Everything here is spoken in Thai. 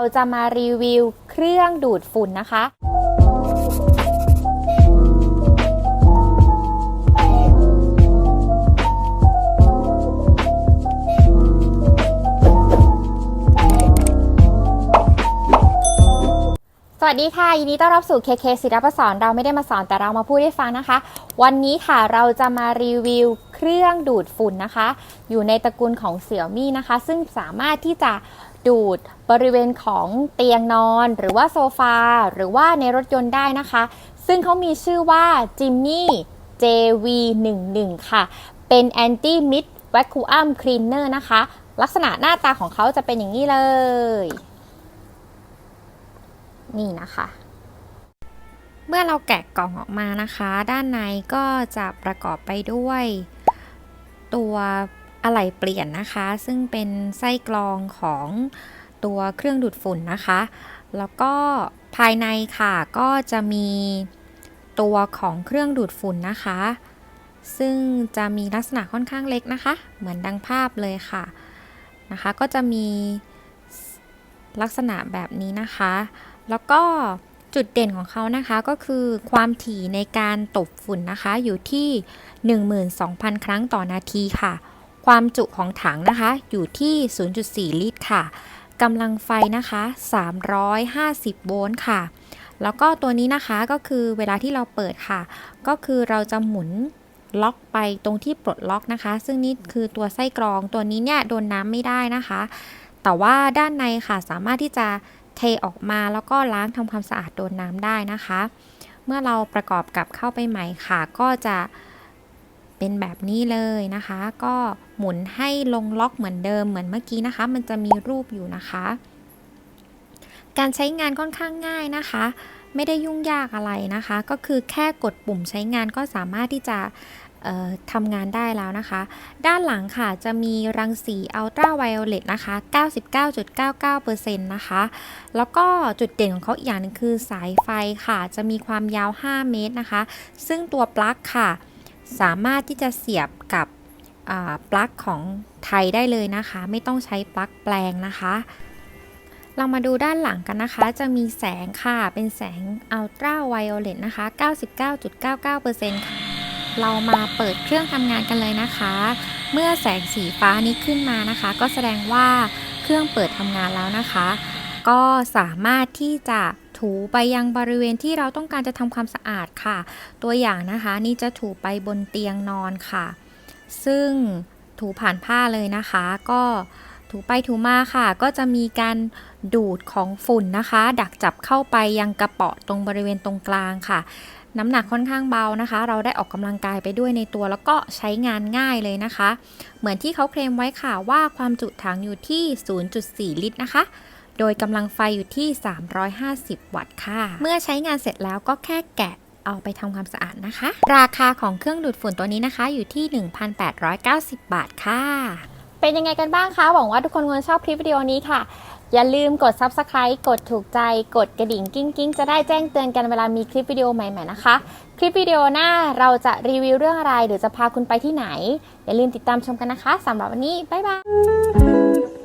เราจะมารีวิวเครื่องดูดฝุ่นนะคะ สวัสดีค่ะ ยินดีต้อนรับสู่ KK ศิลปสอนเราไม่ได้มาสอนแต่เรามาพูดให้ฟังนะคะ วันนี้ค่ะเราจะมารีวิวเครื่องดูดฝุ่นนะคะ อยู่ในตระกูลของ Xiaomi นะคะ ซึ่งสามารถที่จะ ดูดบริเวณของเตียงนอน หรือว่าโซฟา หรือว่าในรถยนต์ได้นะคะ ซึ่งเขามีชื่อว่า Jimny JV11 ค่ะ เป็น Anti Mid Vacuum Cleaner นะคะ ลักษณะหน้าตาของเขาจะเป็นอย่างนี้เลย นี่นะคะเมื่อเราแกะกล่องออกมานะคะ ด้านในก็จะประกอบไปด้วย ตัว อะไหล่เปลี่ยนนะคะ ซึ่งเป็นไส้กรองของตัวเครื่องดูดฝุ่นนะคะ แล้วก็ภายในค่ะก็จะมีตัวของเครื่องดูดฝุ่นนะคะ ซึ่งจะมีลักษณะค่อนข้างเล็กนะคะ เหมือนดังภาพเลยค่ะนะคะ ก็จะมีลักษณะแบบนี้นะคะ แล้วก็จุดเด่นของเขานะคะก็คือความถี่ในการตบฝุ่นนะคะอยู่ที่ 12,000 ครั้งต่อนาทีค่ะ ความจุของถังนะคะ อยู่ที่ 0.4 ลิตรค่ะกำลังไฟนะคะ 350 โวลต์ค่ะ แล้วก็ตัวนี้นะคะก็คือเวลาที่เราเปิดค่ะ ก็คือเราจะหมุนล็อกไปตรงที่ปลดล็อกนะคะ ซึ่งนี่คือตัวไส้กรองตัวนี้เนี่ยโดนน้ำไม่ได้นะคะ แต่ว่าด้านในค่ะสามารถที่จะเทออกมาแล้วก็ล้างทำความสะอาดโดนน้ำได้นะคะ เมื่อเราประกอบกับเข้าไปใหม่ค่ะ ก็จะ เป็นแบบนี้เลยนะคะ ก็หมุนให้ลงล็อกเหมือนเดิมเหมือนเมื่อกี้นะคะ มันจะมีรูปอยู่นะคะ การใช้งานค่อนข้างง่ายนะคะ ไม่ได้ยุ่งยากอะไรนะคะ ก็คือแค่กดปุ่มใช้งานก็สามารถที่จะทำงานได้แล้วนะคะ ด้านหลังค่ะจะมีรังสีอัลตราไวโอเลตนะคะ 99.99%นะคะ แล้วก็จุดเด่นของเขาอีกอย่างหนึงคือสายไฟค่ะ จะมีความยาว 5 เมตรนะคะ ซึ่งตัวปลั๊กค่ะ สามารถที่จะเสียบกับปลั๊กของไทยได้เลยนะคะ ไม่ต้องใช้ปลั๊กแปลงนะคะ เรามาดูด้านหลังกันนะคะ จะมีแสงค่ะ เป็นแสงอัลตราไวโอเลตนะคะ 99.99%ค่ะเรามาเปิดเครื่องทำงานกันเลยนะคะ เมื่อแสงสีฟ้านี้ขึ้นมานะคะ ก็แสดงว่าเครื่องเปิดทำงานแล้วนะคะ ก็สามารถที่จะ ถูไปยังบริเวณที่เราต้องการจะทำความสะอาดค่ะ ตัวอย่างนะคะนี่จะถูไปบนเตียงนอนค่ะ ซึ่งถูผ่านผ้าเลยนะคะ ก็ถูไปถูมาค่ะ ก็จะมีการดูดของฝุ่นนะคะ ดักจับเข้าไปยังกระเป๋อตรงบริเวณตรงกลางค่ะ น้ำหนักค่อนข้างเบานะคะ เราได้ออกกำลังกายไปด้วยในตัว แล้วก็ใช้งานง่ายเลยนะคะ เหมือนที่เขาเคลมไว้ค่ะว่าความจุถังอยู่ที่ 0.4 ลิตรนะคะ โดยกำลังไฟอยู่ที่ 350 วัตต์ค่ะ เมื่อใช้งานเสร็จแล้วก็แค่แกะเอาไปทำความสะอาดนะคะ ราคาของเครื่องดูดฝุ่นตัวนี้นะคะ อยู่ที่ 1,890 บาทค่ะ เป็นยังไงกันบ้างคะ หวังว่าทุกคนคงชอบคลิปวิดีโอนี้ค่ะ อย่าลืมกด subscribe กดถูกใจ กดกระดิ่งกิ้งกิ้งจะได้แจ้งเตือนกันเวลามีคลิปวิดีโอใหม่ๆนะคะ คลิปวิดีโอหน้าเราจะรีวิวเรื่องอะไรหรือจะพาคุณไปที่ไหน อย่าลืมติดตามชมกันนะคะสำหรับวันนี้บ๊ายบาย